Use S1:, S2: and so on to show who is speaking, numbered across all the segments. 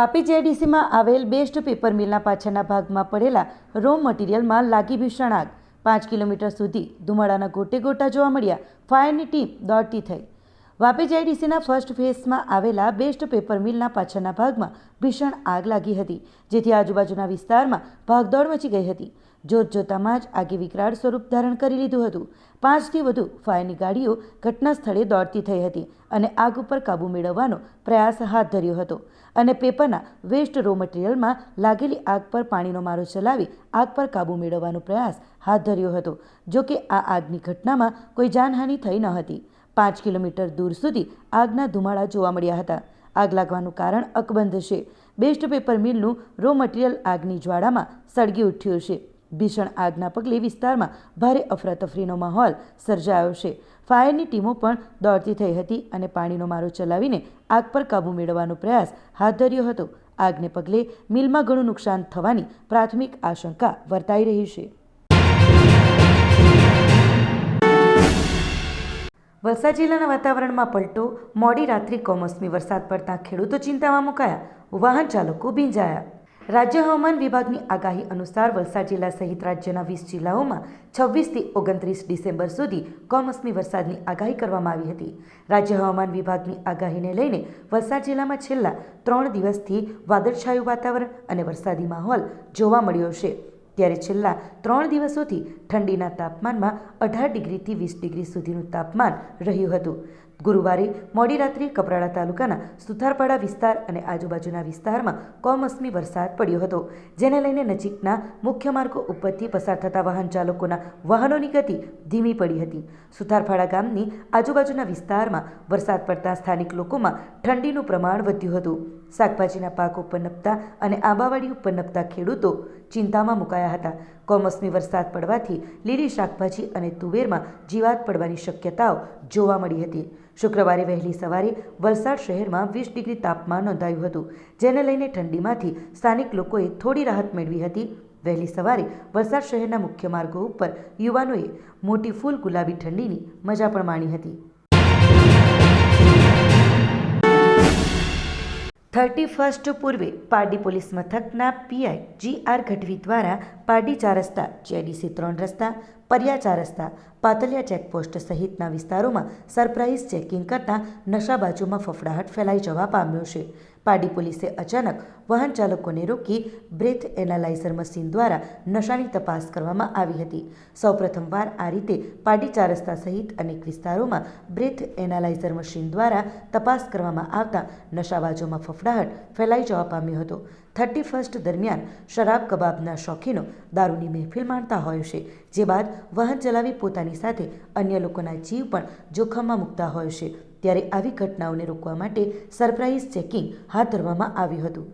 S1: વાપી જેડીસીમાં આવેલ best paper મિલના પાછળના ભાગમાં પડેલા રો મટીરિયલમાં લાગી ભીષણ આગ. પાંચ કિલોમીટર સુધી ધુમાડાના ગોટે ગોટા જોવા મળ્યા. ફાયરની ટીમ દોડતી થઈ. વાપી જેડીસીના ફર્સ્ટ ફેઝમાં આવેલા બેસ્ટ પેપર મિલના પાછળના ભાગમાં ભીષણ આગ લાગી હતી, જેથી આજુબાજુના વિસ્તારમાં ભાગદોડ મચી ગઈ હતી. જોતજોતામાં જ આગે વિકરાળ સ્વરૂપ ધારણ કરી લીધું હતું. પાંચથી વધુ ફાયરની ગાડીઓ ઘટના સ્થળે દોડતી થઈ હતી અને આગ ઉપર કાબૂ મેળવવાનો પ્રયાસ હાથ ધર્યો હતો. અને પેપરના વેસ્ટ રો મટીરિયલમાં લાગેલી આગ પર પાણીનો મારો ચલાવી આગ પર કાબૂ મેળવવાનો પ્રયાસ હાથ ધર્યો હતો. જો કે આ આગની ઘટનામાં કોઈ જાનહાનિ થઈ ન હતી. પાંચ કિલોમીટર દૂર સુધી આગના ધુમાડા જોવા મળ્યા હતા. આગ લાગવાનું કારણ અકબંધ છે. બેસ્ટ પેપર મિલનું રો મટીરિયલ આગની જ્વાળામાં સળગી ઉઠ્યું છે. ભીષણ આગના પગલે વિસ્તારમાં ભારે અફરાતફરીનો માહોલ સર્જાયો છે. ફાયરની ટીમો પણ દોડતી થઈ હતી અને પાણીનો મારો ચલાવીને આગ પર કાબૂ મેળવવાનો પ્રયાસ હાથ ધર્યો હતો. આગને પગલે મિલમાં ઘણું નુકસાન થવાની પ્રાથમિક આશંકા વર્તાઈ રહી છે. વલસાડ જિલ્લાના વાતાવરણમાં પલટો, મોડી રાત્રિ કમોસમી વરસાદ પડતા ખેડૂતો ચિંતામાં મુકાયા. વાહન ચાલકો ભીંજાયા. રાજ્ય હવામાન વિભાગની આગાહી અનુસાર વલસાડ જિલ્લા સહિત રાજ્યના વીસ જિલ્લાઓમાં છવ્વીસથી ઓગણત્રીસ ડિસેમ્બર સુધી કમોસમી વરસાદની આગાહી કરવામાં આવી હતી. રાજ્ય હવામાન વિભાગની આગાહીને લઈને વલસાડ જિલ્લામાં છેલ્લા ત્રણ દિવસથી વાદળછાયું વાતાવરણ અને વરસાદી માહોલ જોવા મળ્યો છે. ત્યારે છેલ્લા ત્રણ દિવસોથી ઠંડીના તાપમાનમાં અઢાર ડિગ્રીથી વીસ ડિગ્રી સુધીનું તાપમાન રહ્યું હતું. ગુરુવારે મોડી રાત્રે કપરાડા તાલુકાના સુથારપાડા વિસ્તાર અને આજુબાજુના વિસ્તારમાં કમોસમી વરસાદ પડ્યો હતો. જેને લઈને નજીકના મુખ્ય માર્ગો ઉપરથી પસાર થતા વાહન ચાલકોના વાહનોની ગતિ ધીમી પડી હતી. સુથારપાડા ગામની આજુબાજુના વિસ્તારમાં વરસાદ પડતા સ્થાનિક લોકોમાં ઠંડીનું પ્રમાણ વધ્યું હતું. શાકભાજીના પાક ઉપર નપતા અને આંબાવાડી ઉપર નપતા ખેડૂતો ચિંતામાં મુકાયા હતા. કમોસમી વરસાદ પડવાથી લીલી શાકભાજી અને તુવેરમાં જીવાત પડવાની શક્યતાઓ જોવા મળી હતી. શુક્રવારે વહેલી સવારે વલસાડ શહેરમાં વીસ ડિગ્રી તાપમાન નોંધાયું હતું, જેને લઈને ઠંડીમાંથી સ્થાનિક લોકોએ થોડી રાહત મેળવી હતી. વહેલી સવારે વલસાડ શહેરના મુખ્ય માર્ગો ઉપર યુવાનોએ મોટી ફૂલ ગુલાબી ઠંડીની મજા પણ માણી હતી. થર્ટી ફર્સ્ટ પૂર્વે પારડી પોલીસ મથકના પીઆઈ જી આર ગઢવી દ્વારા પારડી ચાર રસ્તા, જેડીસી ત્રણ રસ્તા, પરિયા ચાર રસ્તા, પાતલિયા ચેકપોસ્ટ સહિતના વિસ્તારોમાં સરપ્રાઇઝ ચેકિંગ કરતા નશાબાજુમાં ફફડાહટ ફેલાઈ જવા પામ્યો છે. પારડી પોલીસે અચાનક વાહન ચાલકોને રોકી બ્રેથ એનાલાઇઝર મશીન દ્વારા નશાની તપાસ કરવામાં આવી હતી. સૌપ્રથમવાર આ રીતે પાડી ચાર રસ્તા સહિત અનેક વિસ્તારોમાં બ્રેથ એનાલાઇઝર મશીન દ્વારા તપાસ કરવામાં આવતા નશાબાજોમાં ફફડાહટ ફેલાઈ જવા પામ્યો હતો. થર્ટી ફર્સ્ટ દરમિયાન શરાબ કબાબના શોખીનો દારૂની મહેફિલ માણતા હોય છે, જે બાદ વાહન ચલાવી પોતાની સાથે અન્ય લોકોના જીવ પણ જોખમમાં મૂકતા હોય છે. ત્યારે આવી ઘટનાઓને રોકવા માટે સરપ્રાઇઝ ચેકિંગ હાથ ધરવામાં આવ્યું હતું.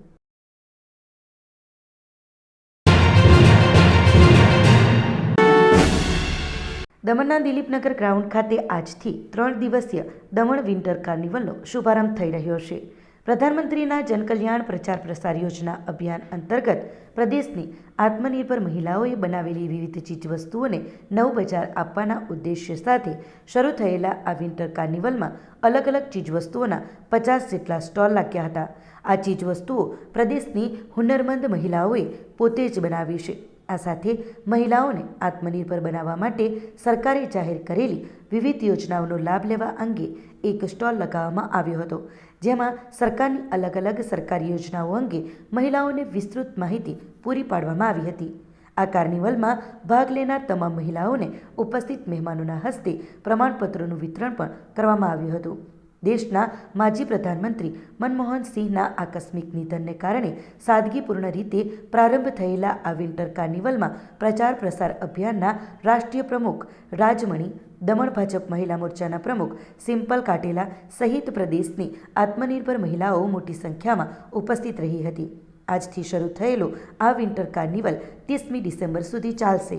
S1: દમણના દિલીપનગર ગ્રાઉન્ડ ખાતે આજથી ત્રણ દિવસીય દમણ વિન્ટર કાર્નિવલનો શુભારંભ થઈ રહ્યો છે. પ્રધાનમંત્રીના જનકલ્યાણ પ્રચાર પ્રસાર યોજના અભિયાન અંતર્ગત પ્રદેશની આત્મનિર્ભર મહિલાઓએ બનાવેલી વિવિધ ચીજવસ્તુઓને નવ બજાર આપવાના ઉદ્દેશ્ય સાથે શરૂ થયેલા આ વિન્ટર કાર્નિવલમાં અલગ અલગ ચીજવસ્તુઓના પચાસ જેટલા સ્ટોલ લાગ્યા હતા. આ ચીજવસ્તુઓ પ્રદેશની હુનરમંદ મહિલાઓએ પોતે જ બનાવી છે. આ સાથે મહિલાઓને આત્મનિર્ભર બનાવવા માટે સરકારે જાહેર કરેલી વિવિધ યોજનાઓનો લાભ લેવા અંગે એક સ્ટોલ લગાવવામાં આવ્યો હતો, જેમાં સરકારની અલગ અલગ સરકારી યોજનાઓ અંગે મહિલાઓને વિસ્તૃત માહિતી પૂરી પાડવામાં આવી હતી. આ કાર્નિવલમાં ભાગ લેનાર તમામ મહિલાઓને ઉપસ્થિત મહેમાનોના હસ્તે પ્રમાણપત્રોનું વિતરણ પણ કરવામાં આવ્યું હતું. દેશના માજી પ્રધાનમંત્રી મનમોહન સિંહના આકસ્મિક નિધનને કારણે સાદગીપૂર્ણ રીતે પ્રારંભ થયેલા આ વિન્ટર કાર્નિવલમાં પ્રચાર પ્રસાર અભિયાનના રાષ્ટ્રીય પ્રમુખ રાજમણી, દમણ ભાજપ મહિલા મોરચાના પ્રમુખ સિમ્પલ કાટેલા સહિત પ્રદેશની આત્મનિર્ભર મહિલાઓ મોટી સંખ્યામાં ઉપસ્થિત રહી હતી. આજથી શરૂ થયેલો આ વિન્ટર કાર્નિવલ ત્રીસમી ડિસેમ્બર સુધી ચાલશે.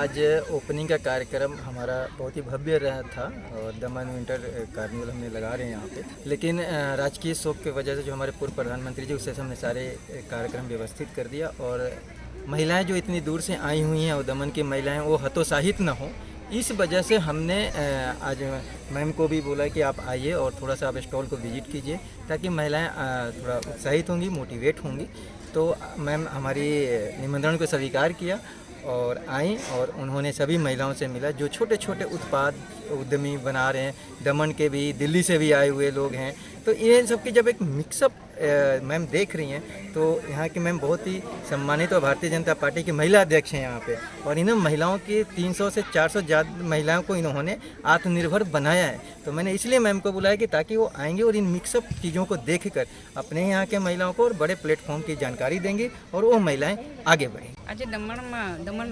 S2: आज ओपनिंग का कार्यक्रम हमारा बहुत ही भव्य रहा था और दमन विंटर कार्निवल हमने लगा रहे हैं यहाँ पे। लेकिन राजकीय शोक की वजह से जो हमारे पूर्व प्रधानमंत्री जी, उससे हमने सारे कार्यक्रम व्यवस्थित कर दिया और महिलाएँ जो इतनी दूर से आई हुई हैं और दमन की महिलाएँ, वो हतोत्साहित न हो इस वजह से हमने आज मैम को भी बोला कि आप आइए और थोड़ा सा आप स्टॉल को विज़िट कीजिए ताकि महिलाएँ थोड़ा उत्साहित होंगी, मोटिवेट होंगी। तो मैम हमारी निमंत्रण को स्वीकार किया और आई और उन्होंने सभी महिलाओं से मिला जो छोटे छोटे उत्पाद, उद्यमी बना रहे हैं। दमन के भी, दिल्ली से भी आए हुए लोग हैं। तो इन सब की जब एक मिक्सअप मैम देख रही हैं तो यहाँ की मैम बहुत ही सम्मानित और भारतीय जनता पार्टी की महिला अध्यक्ष हैं यहाँ पे और इन महिलाओं की 300 से 400 ज़्यादा महिलाओं को इन्होंने आत्मनिर्भर बनाया है तो मैंने इसलिए मैम को बुलाया कि ताकि वो आएंगे और इन मिक्सअप चीज़ों को देखकर अपने यहाँ के महिलाओं को और बड़े प्लेटफॉर्म की जानकारी देंगी और वो महिलाएं आगे बढ़ेंगी
S3: આજે દમણમાં દમણ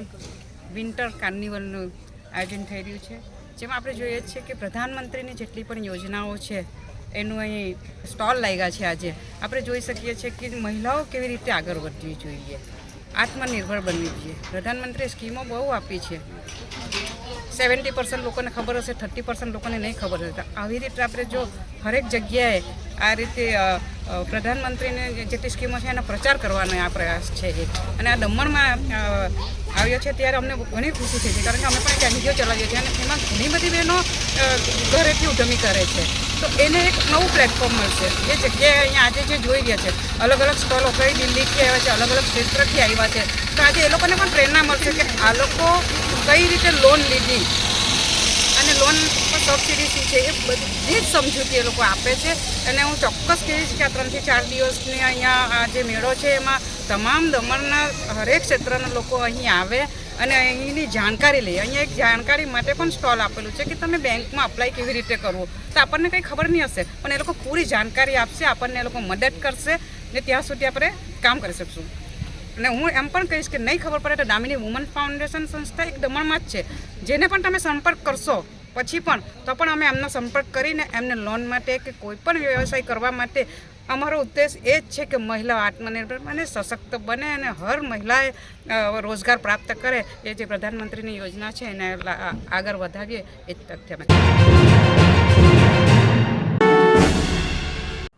S3: વિન્ટર કાર્નિવલનું આયોજન થઈ રહ્યું છે જેમાં આપણે જોઈએ છીએ કે પ્રધાનમંત્રીની જેટલી પણ યોજનાઓ છે એનું અહીં સ્ટોલ લાગ્યા છે આજે. આપણે જોઈ શકીએ છીએ કે મહિલાઓ કેવી રીતે આગળ વધવી જોઈએ. આત્મનિર્ભર બનવી જોઈએ. પ્રધાનમંત્રીએ સ્કીમો બહુ આપી છે. સેવન્ટી પર્સન્ટ લોકોને ખબર હશે, થર્ટી પર્સન્ટ લોકોને નહીં ખબર હશે. આવી રીતે આપણે જો હરેક જગ્યાએ આ રીતે પ્રધાનમંત્રીને જે જેટલી સ્કીમો છે એનો પ્રચાર કરવાનો આ પ્રયાસ છે અને આ દમણમાં આવ્યો છે ત્યારે અમને ઘણી ખુશી થઈ છે, કારણ કે અમે પણ એક ચલાવીએ છીએ અને એમાં ઘણી બધી બહેનો ઘરેથી ઉદ્યમી કરે છે. તો એને એક નવું પ્લેટફોર્મ મળશે. એ જગ્યાએ અહીંયા આજે જે જોઈ રહ્યા છે અલગ અલગ સ્ટોલો કઈ દિલ્હીથી આવ્યા છે અલગ અલગ ક્ષેત્રથી આવ્યા છે, તો આજે એ લોકોને પણ પ્રેરણા મળશે કે આ લોકો કઈ રીતે લોન લીધી? અને લોન સબસિડી શું છે એ બધી જ સમજૂતી એ લોકો આપે છે. અને હું ચોક્કસ કહીશ કે આ ત્રણથી ચાર દિવસની અહીંયા જે મેળો છે એમાં તમામ દમણના હરેક ક્ષેત્રના લોકો અહીં આવે અને અહીંની જાણકારી લે. અહીંયા એક જાણકારી માટે પણ સ્ટોલ આપેલું છે કે તમે બેંકમાં અપ્લાય કેવી રીતે કરવું. તો આપણને કંઈ ખબર નહીં હશે, પણ એ લોકો પૂરી જાણકારી આપશે, આપણને એ લોકો મદદ કરશે ને ત્યાં સુધી આપણે કામ કરી શકશું. અને હું એમ પણ કહીશ કે નહીં ખબર પડે તો દામિની વુમન ફાઉન્ડેશન સંસ્થા એક દમણમાં જ છે. જેને પણ તમે સંપર્ક કરશો, પછી પણ, તો પણ અમે એમનો સંપર્ક કરીને એમને લોન માટે કે કોઈ પણ વ્યવસાય કરવા માટે અમારો ઉદ્દેશ એ જ છે કે મહિલાઓ આત્મનિર્ભર બને, સશક્ત બને અને હર મહિલાએ રોજગાર પ્રાપ્ત કરે. એ જે પ્રધાનમંત્રીની યોજના છે એને આગળ વધાવીએ, એ જ તથ્ય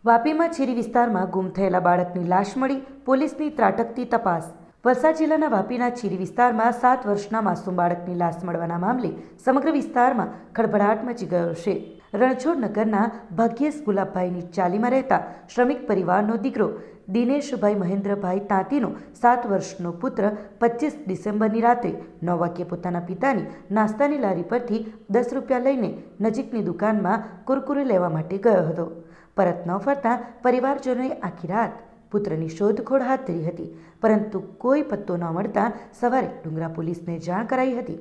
S1: વાપીમાં છીરી વિસ્તારમાં ગુમ થયેલા બાળકની લાશ મળી પોલીસની ત્રાટકતી તપાસ. વલસાડ જિલ્લાના વાપીના છીરી વિસ્તારમાં સાત વર્ષના માસૂમ બાળકની લાશ મળવાના મામલે સમગ્ર વિસ્તારમાં ખળભળાટ મચી ગયો છે. રણછોડ નગરના ભાગ્યેશ ગુલાબભાઈની ચાલીમાં રહેતા શ્રમિક પરિવારનો દીકરો દિનેશભાઈ મહેન્દ્રભાઈ તાંતીનો સાત વર્ષનો પુત્ર પચીસ ડિસેમ્બરની રાત્રે નવ વાગ્યે પોતાના પિતાની નાસ્તાની લારી પરથી દસ રૂપિયા લઈને નજીકની દુકાનમાં કુરકુરે લેવા માટે ગયો હતો. પરત ન ફરતા પરિવારજનોએ આખી રાત પુત્રની શોધખોળ હાથ ધરી હતી. પરંતુ કોઈ પત્તો ન મળતા સવારે ડુંગરા પોલીસને જાણ કરાઈ હતી.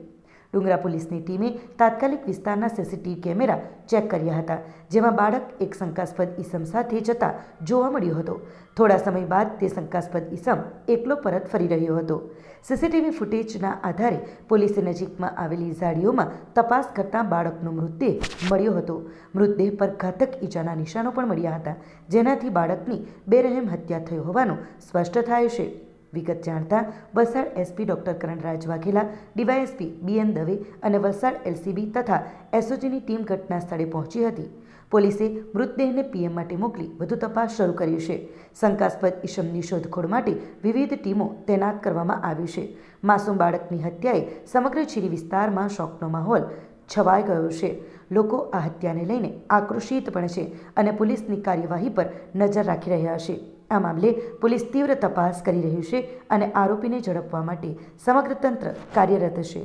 S1: ડુંગરા પોલીસની ટીમે તાત્કાલિક વિસ્તારના સીસીટીવી કેમેરા ચેક કર્યા હતા, જેમાં બાળક એક શંકાસ્પદ ઈસમ સાથે જતા જોવા મળ્યો હતો. થોડા સમય બાદ તે શંકાસ્પદ ઈસમ એકલો પરત ફરી રહ્યો હતો. સીસીટીવી ફૂટેજના આધારે પોલીસે નજીકમાં આવેલી ઝાડીઓમાં તપાસ કરતા બાળકનો મૃતદેહ મળ્યો હતો. મૃતદેહ પર ઘાતક ઈજાના નિશાનો પણ મળ્યા હતા, જેનાથી બાળકની બેરહેમ હત્યા થઈ હોવાનું સ્પષ્ટ થાય છે. વિગત જાણતા Valsad SP doctor Karanraj Vaghela DYSP BN Dave અને વલસાડ એલસીબી તથા એસઓજીની ટીમ ઘટના સ્થળે પહોંચી હતી. પોલીસે મૃતદેહને પીએમ માટે મોકલી વધુ તપાસ શરૂ કરી છે. શંકાસ્પદ ઈશમની શોધખોળ માટે વિવિધ ટીમો તૈનાત કરવામાં આવી છે. માસૂમ બાળકની હત્યાએ સમગ્ર છીરી વિસ્તારમાં શોકનો માહોલ છવાઈ ગયો છે. લોકો આ હત્યાને લઈને આક્રોશિત પણ છે અને પોલીસની કાર્યવાહી પર નજર રાખી રહ્યા છે. આ મામલે પોલીસ તીવ્ર તપાસ કરી રહ્યું છે અને આરોપીને ઝડપવા માટે સમગ્ર તંત્ર કાર્યરત છે.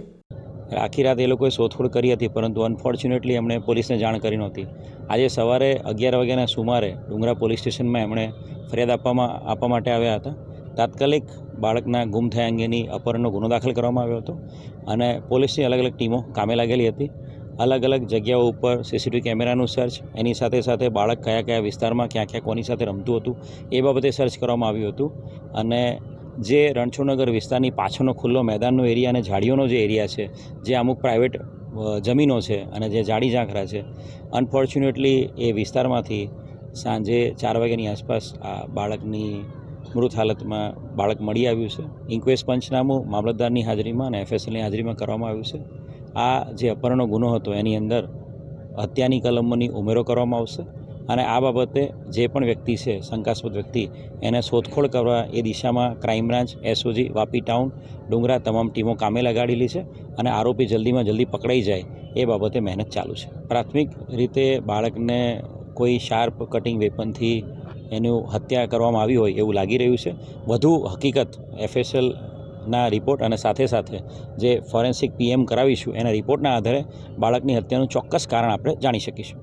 S4: આખી રાત એ લોકોએ શોધખોળ કરી હતી, પરંતુ અનફોર્ચ્યુનેટલી એમણે પોલીસને જાણ કરી નહોતી. આજે સવારે અગિયાર વાગ્યાના સુમારે ડુંગરા પોલીસ સ્ટેશનમાં એમણે ફરિયાદ આપવામાં, આપવા માટે આવ્યા હતા. તાત્કાલિક બાળકના ગુમ થયા અંગેની અપહરણનો ગુનો દાખલ કરવામાં આવ્યો હતો અને પોલીસની અલગ અલગ ટીમો કામે લાગેલી હતી. અલગ અલગ જગ્યાઓ ઉપર સીસીટીવી કેમેરાનું સર્ચ એની સાથે સાથે બાળક કયા કયા વિસ્તારમાં ક્યાં ક્યાં કોની સાથે રમતું હતું, એ બાબતે સર્ચ કરવામાં આવ્યું હતું. અને જે રણછોડનગર વિસ્તારની પાછળનો ખુલ્લો મેદાનનો એરિયા અને ઝાડીઓનો જે એરિયા છે, જે અમુક પ્રાઇવેટ જમીનો છે અને જે જાડી ઝાંખરા છે અનફોર્ચ્યુનેટલી એ વિસ્તારમાંથી સાંજે ચાર વાગ્યાની આસપાસ આ બાળકની મૃત હાલતમાં બાળક મળી આવ્યું છે. ઇન્ક્વેસ્ટ પંચનામું મામલતદારની હાજરીમાં અને એફએસએલની હાજરીમાં કરવામાં આવ્યું છે. આ જે અપહરણનો ગુનો હતો એની અંદર હત્યાની કલમોની ઉમેરો કરવામાં આવશે અને આ બાબતે જે પણ વ્યક્તિ છે, શંકાસ્પદ વ્યક્તિ, એને શોધખોળ કરવા એ દિશામાં crime branch, SOG, Vapi town, Dungra તમામ ટીમો કામે લગાડેલી છે અને આરોપી જલ્દીમાં જલ્દી પકડાઈ જાય એ બાબતે મહેનત ચાલુ છે. પ્રાથમિક રીતે બાળકને કોઈ શાર્પ કટિંગ વેપનથી એનું હત્યા કરવામાં આવી હોય એવું લાગી રહ્યું છે. વધુ હકીકત એફએસએલ ના રિપોર્ટ અને સાથે સાથે જે ફોરેન્સિક પીએમ કરાવીશું, એના રિપોર્ટના આધારે બાળકની હત્યાનું ચોક્કસ કારણ આપણે જાણી શકીશું.